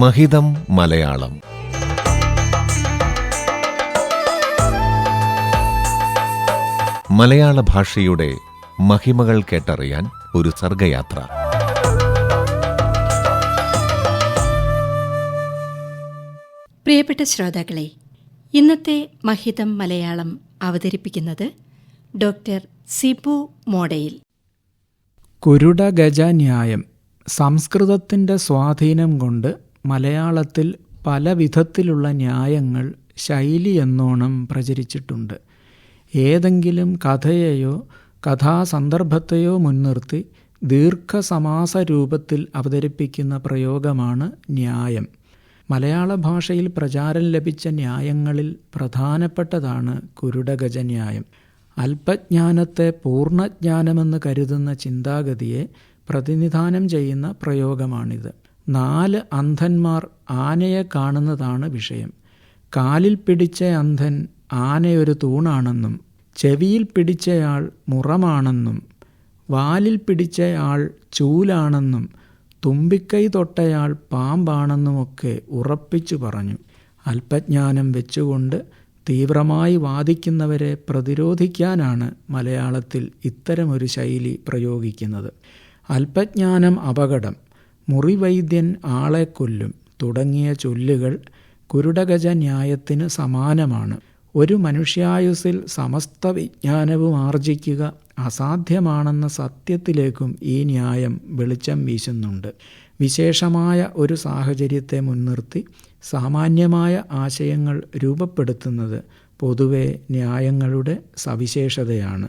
മഹിതം മലയാളം. മലയാള ഭാഷയുടെ മഹിമകൾ കേട്ടറിയാൻ ഒരു സർഗയാത്ര. പ്രിയപ്പെട്ട ശ്രോതാക്കളെ ഇന്നത്തെ മഹിതം മലയാളം അവതരിപ്പിക്കുന്നത് ഡോക്ടർ സിബു മോഡയിൽ. കുരുടഗജന്യായം സംസ്കൃതത്തിന്റെ സ്വാധീനം കൊണ്ട് മലയാളത്തിൽ പല വിധത്തിലുള്ള ന്യായങ്ങൾ ശൈലി എന്നോണം പ്രചരിച്ചിട്ടുണ്ട്. ഏതെങ്കിലും കഥയെയോ കഥാസന്ദർഭത്തെയോ മുൻനിർത്തി ദീർഘസമാസ രൂപത്തിൽ അവതരിപ്പിക്കുന്ന പ്രയോഗമാണ് ന്യായം. മലയാള ഭാഷയിൽ പ്രചാരം ലഭിച്ച ന്യായങ്ങളിൽ പ്രധാനപ്പെട്ടതാണ് കുരുടഗജന്യായം അല്പജ്ഞാനത്തെ പൂർണജ്ഞാനമെന്ന് കരുതുന്ന ചിന്താഗതിയെ പ്രതിനിധാനം ചെയ്യുന്ന പ്രയോഗമാണിത്. നാല് അന്ധന്മാർ ആനയെ കാണുന്നതാണ് വിഷയം. കാലിൽ പിടിച്ച അന്ധൻ ആനയൊരു തൂണാണെന്നും ചെവിയിൽ പിടിച്ചയാൾ മുറമാണെന്നും വാലിൽ പിടിച്ചയാൾ ചൂലാണെന്നും തുമ്പിക്കൈ തൊട്ടയാൾ പാമ്പാണെന്നുമൊക്കെ ഉറപ്പിച്ചു പറഞ്ഞു. അല്പജ്ഞാനം വെച്ചുകൊണ്ട് തീവ്രമായി വാദിക്കുന്നവരെ പ്രതിരോധിക്കാനാണ് മലയാളത്തിൽ ഇത്തരമൊരു ശൈലി പ്രയോഗിക്കുന്നത്. അല്പജ്ഞാനം അപകടം. മുറിവൈദ്യൻ ആളെ കൊല്ലും തുടങ്ങിയ ചൊല്ലുകൾ കുരുടഗജ ന്യായത്തിന് സമാനമാണ്. ഒരു മനുഷ്യായുസിൽ സമസ്ത വിജ്ഞാനവും ആർജിക്കുക അസാധ്യമാണെന്ന സത്യത്തിലേക്കും ഈ ന്യായം വെളിച്ചം വീശുന്നുണ്ട്. വിശേഷമായ ഒരു സാഹചര്യത്തെ മുൻനിർത്തി സാമാന്യമായ ആശയങ്ങൾ രൂപപ്പെടുത്തുന്നത് പൊതുവെ ന്യായങ്ങളുടെ സവിശേഷതയാണ്.